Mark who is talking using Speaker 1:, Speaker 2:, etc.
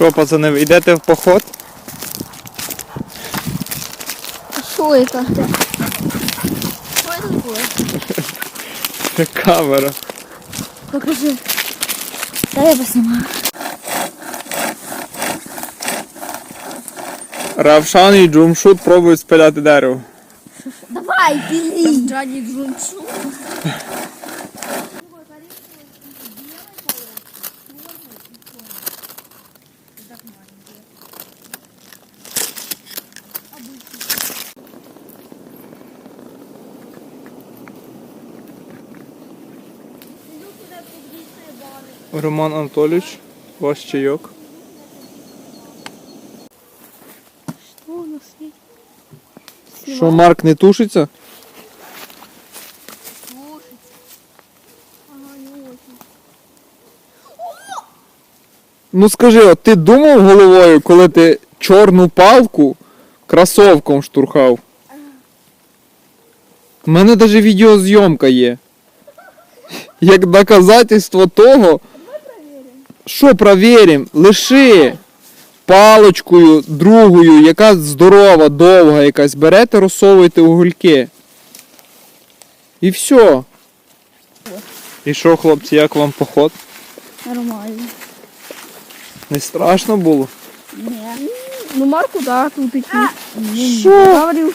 Speaker 1: Що, пацани, йдете в поход?
Speaker 2: Что это? Что это такое?
Speaker 1: Це камера.
Speaker 2: Покажи. Дай я поснимаю.
Speaker 1: Равшан і Джумшут пробують спиляти дерево.
Speaker 2: Давай, пили.
Speaker 3: Джані Джунчу.
Speaker 1: Роман Анатолійович, ваш чайок.
Speaker 2: Что у нас есть?
Speaker 1: Що, Марк не тушиться? Ну скажи, от ти думав головою, коли ти чорну палку кросовком штурхав? У мене навіть відеозйомка є. Як доказательство того. Що провіримо? Лиши паличкою другою, яка здорова, довга якась, берете, розсовуєте угольки. І все. І що, хлопці, як вам поход?
Speaker 2: Нормально.
Speaker 1: Не страшно було?
Speaker 2: Ні.
Speaker 3: Ну Марку, да, тут такі.
Speaker 1: Що?
Speaker 3: Говорил,